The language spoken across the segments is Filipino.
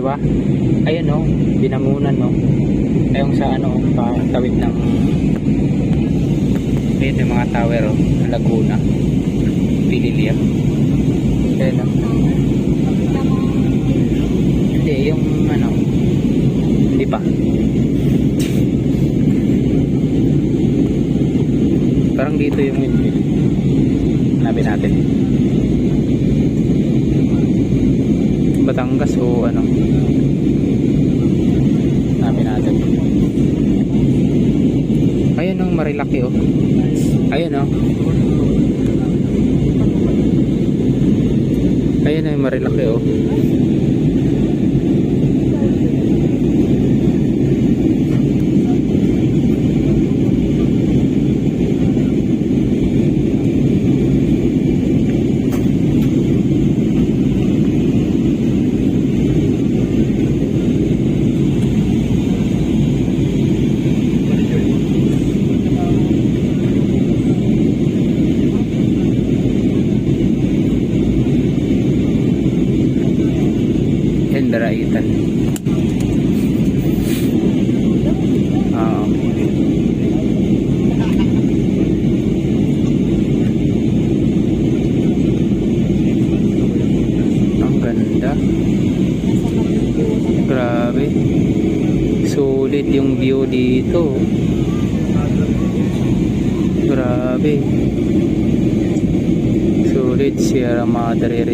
ba? Ayun no, binangunan no. Ayun sa ano, tawid ng Ayun yung mga tower oh, Laguna. Pililia. Ayun no. Hindi, yung ano, hindi pa. Parang dito yung. Hanapin natin. Batangas o ano? Hanapin natin. Ayun ang marilaki oh. Ayun oh. Ayun ang marilaki oh. Yan, daraitan. Oo. Ang ganda. Grabe. Sulit yung view dito. Grabe. Sulit Sierra Madre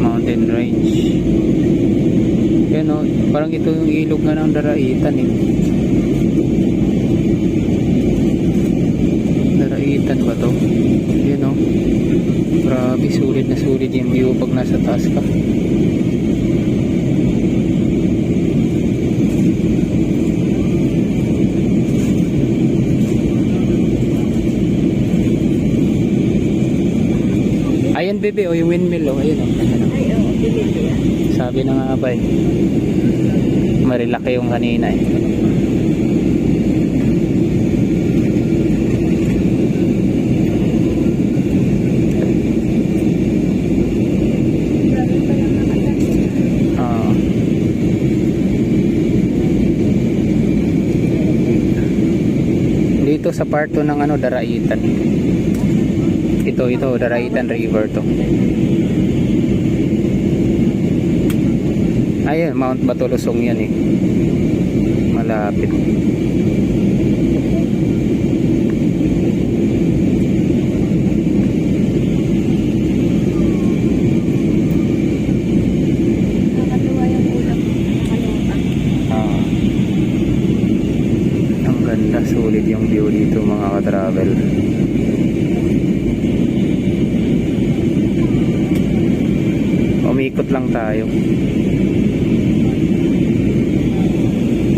Mountain Range. Yan o, parang ito yung ilog nga ng Daraitan eh. Daraitan ba to? Yan o. Grabe, sulit na sulit yung view pag nasa taas ka. Bebe, o yung windmill o, ayun o. Ayan, o. Ay, yan. Sabi na nga ba eh. Marilaki yung kanina eh. Ah. dito sa part 2 ng ano, Daraitan. Ito, ito, Daraitan River to. Ayun, Mount Batulusong yan eh. Malapit. Nakakatuwa yung ulam. Nakalimutan. Ah. Ang ganda, sulit yung view dito mga ka-travel. Umikot lang tayo.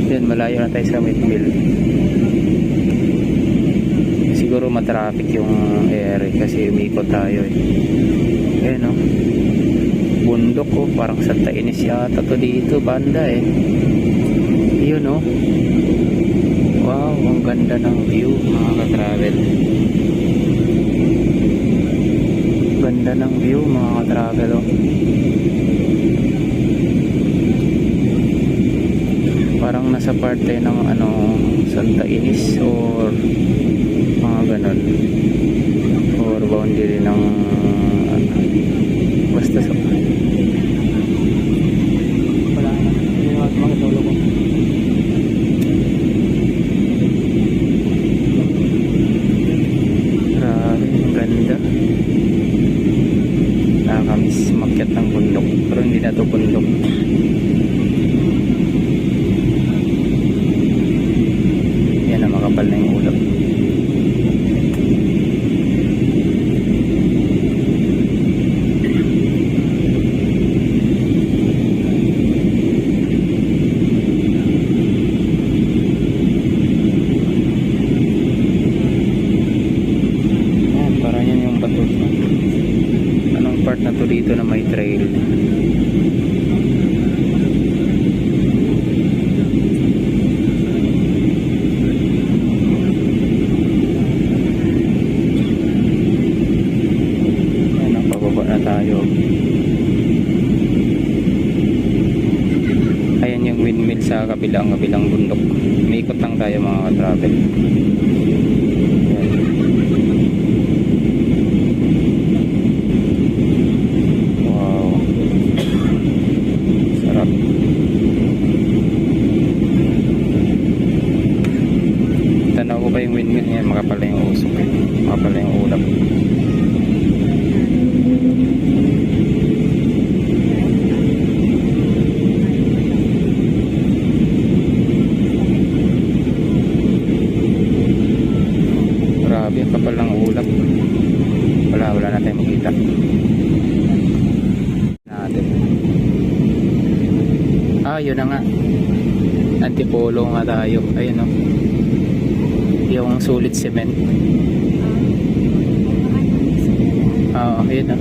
Yan, malayo na tayo sa Midville. Siguro matraffic yung area kasi umikot tayo eh. Ayan o. Bundok oh, parang Santa Ines yata to dito, banda eh. Yun oh. Wow, ang ganda ng view mga ka-travel. Ganda ng view mga ka-travel oh. Parang nasa parte ng ano Santa Ines or mga ganon. Or boundary ng ano, basta sa wala na. Hindi na makatulog ko. Grabe, ang ganda. Nakakamiss makyat ng bundok. Pero hindi na. tayo. Ayan yung windmill sa kabilang kabilang bundok. May ikot lang tayo mga ka-travel. Natin. Ah, yun na nga. Antipolo nga tayo. Ayun o. Yung sulit cement. Oo, ayun o.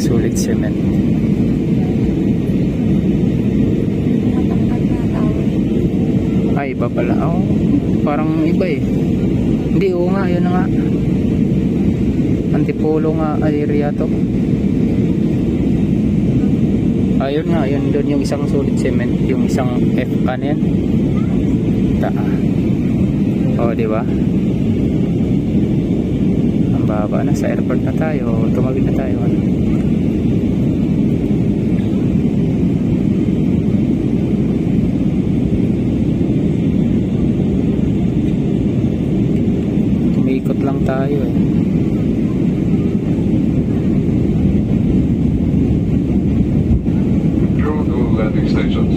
Sulit cement. Ay, iba pala. Oh, parang iba eh. Hindi, oo nga, yun na nga. Antipolo nga area to. Ayun nga, yun doon yung isang solid cement, yung isang F ano yan? Ta. Oh, di ba? Ang baba na sa airport na tayo. Tumawid na tayo. Ano? Lang tayo eh. Stations.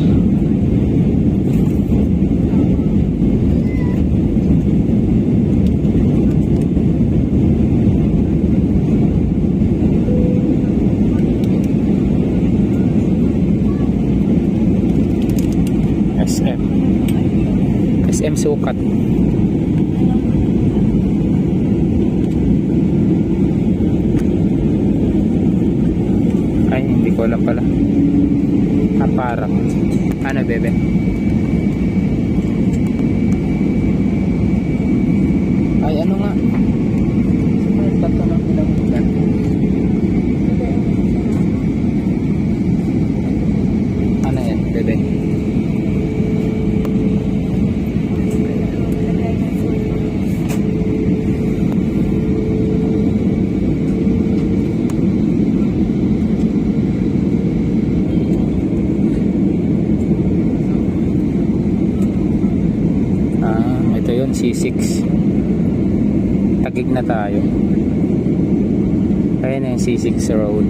SM. SM Sukat. Ay, hindi ko alam pala. Parang. Ano, bebe? Ay, ano nga? Ay, tato ng pinag Ano yan, bebe? Ah, ito yun, C6. Tagig na tayo. Ayan na yung C6 road.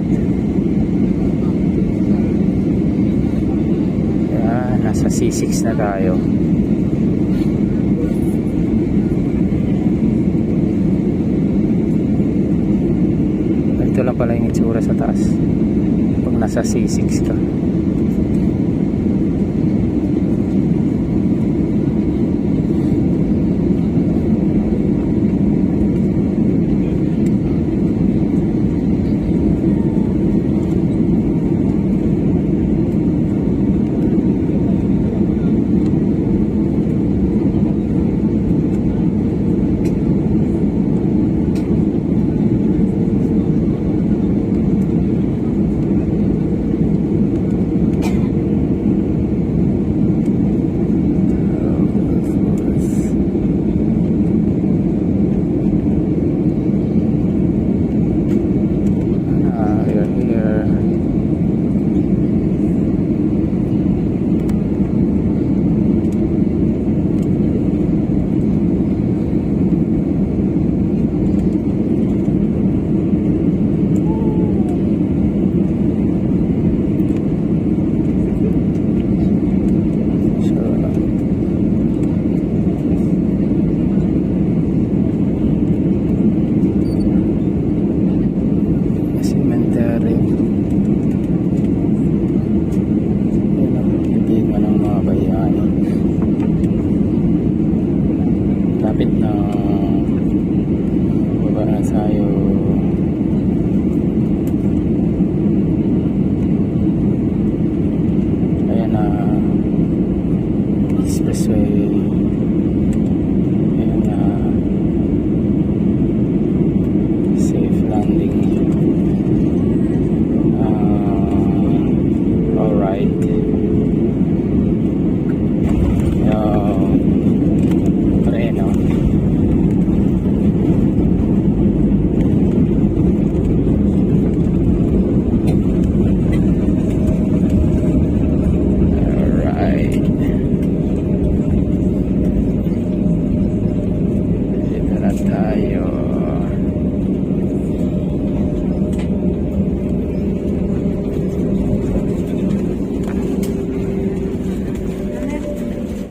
Ayan, nasa C6 na tayo. Ito lang pala yung itsura sa taas. Pag nasa C6 ka.